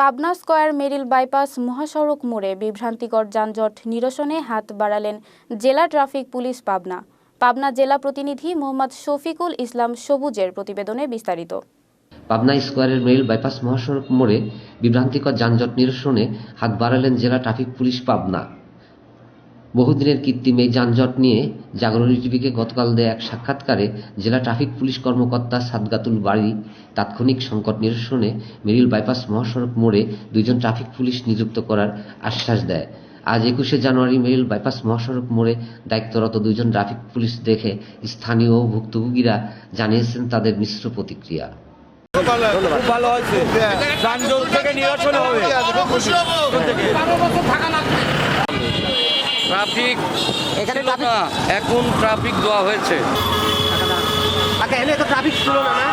Pabna square মেরিল bypass মহাসড়ক মোড়ে বিভ্রান্তিকর যানজট নিরসনে হাত বাড়ালেন জেলা ট্রাফিক পুলিশ পাবনা। পাবনা জেলা প্রতিনিধি মোহাম্মদ শফিকুল ইসলাম সবুজের প্রতিবেদনে বিস্তারিত। পাবনা স্কোয়ারের মেরিল বাইপাস মহাসড়ক মোড়ে বিভ্রান্তিকর যানজট নিরসনে হাত বাড়ালেন জেলা ট্রাফিক পুলিশ পাবনা। বহুদিনের কৃত্রিম এই যানজট নিয়ে জাগরণী টিভিকে গতকাল দেয়া এক সাক্ষাৎকারে জেলা ট্রাফিক পুলিশ কর্মকর্তা সাদগাতুল বাড়ি তাৎক্ষণিক সংকট নিরসনে মেরিল বাইপাস মহাসড়ক মোড়ে দুইজন ট্রাফিক পুলিশ নিযুক্ত করার আশ্বাস দেয়। আজ একুশে জানুয়ারি মেরিল বাইপাস মহাসড়ক মোড়ে দায়িত্বরত দুইজন ট্রাফিক পুলিশ দেখে স্থানীয় ভুক্তভোগীরা জানিয়েছেন তাদের মিশ্র প্রতিক্রিয়া। ভালো হয়েছে। যানজট থেকে নিরসন হবে। ট্রাফিক এখানে ছিল না। এখন ট্রাফিক দেওয়া হয়েছে। আচ্ছা এখানে তো ট্রাফিক ছিল না না?